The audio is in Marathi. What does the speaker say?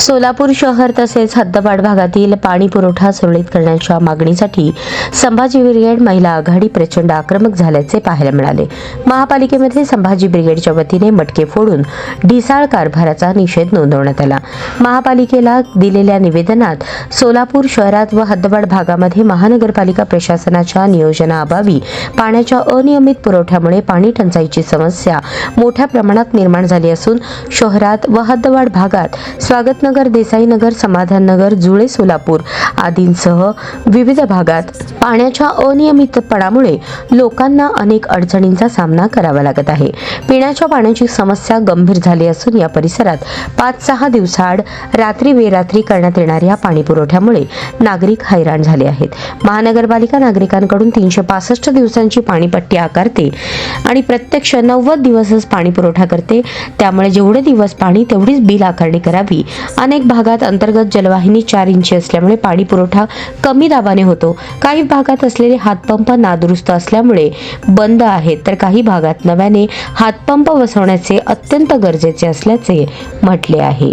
सोलापूर शहर तसेच हद्दवाड भागातील पाणी पुरवठा सुरळीत करण्याच्या मागणीसाठी संभाजी ब्रिगेड महिला आघाडी प्रचंड आक्रमक झाल्याचे पाहायला मिळाले. महापालिकेमध्ये संभाजी ब्रिगेडच्या वतीने मटके फोडून ढिसाळ कारभाराचा निषेध नोंदवण्यात आला. महापालिकेला दिलेल्या निवेदनात सोलापूर शहरात व हद्दवाड भागामध्ये महानगरपालिका प्रशासनाच्या नियोजनाअभावी पाण्याच्या अनियमित पुरवठ्यामुळे पाणी टंचाईची समस्या मोठ्या प्रमाणात निर्माण झाली असून शहरात व हद्दवाड भागात स्वागत स्वागतनगर देसाईनगर समाधाननगर जुळे सोलापूर आदींसह विविध भागात पाण्याच्या अनियमितपणामुळे लोकांना अनेक अडचणींचा सामना करावा लागत आहे. पिण्याच्या पाण्याची समस्या गंभीर झाली असून या परिसरात पाच सहा दिवसाआड रात्री बेरात्री करण्यात येणाऱ्या पाणी पुरवठ्यामुळे नागरिक हैराण झाले आहेत. महानगरपालिका नागरिकांकडून तीनशे पासष्ट दिवसांची पाणीपट्टी आकारते आणि प्रत्यक्ष नव्वद दिवसच पाणी पुरवठा करते. त्यामुळे जेवढे दिवस पाणी तेवढीच बिल आकारणी करावी अनेक भागात अंतर्गत जलवाहिनी चार इंची असल्यामुळे पाणी पुरवठा कमी दाबाने होतो. काही भागात असलेले हातपंप नादुरुस्त असल्यामुळे बंद आहेत तर काही भागात नव्याने हातपंप बसवण्याचे अत्यंत गरजेचे असल्याचे म्हटले आहे.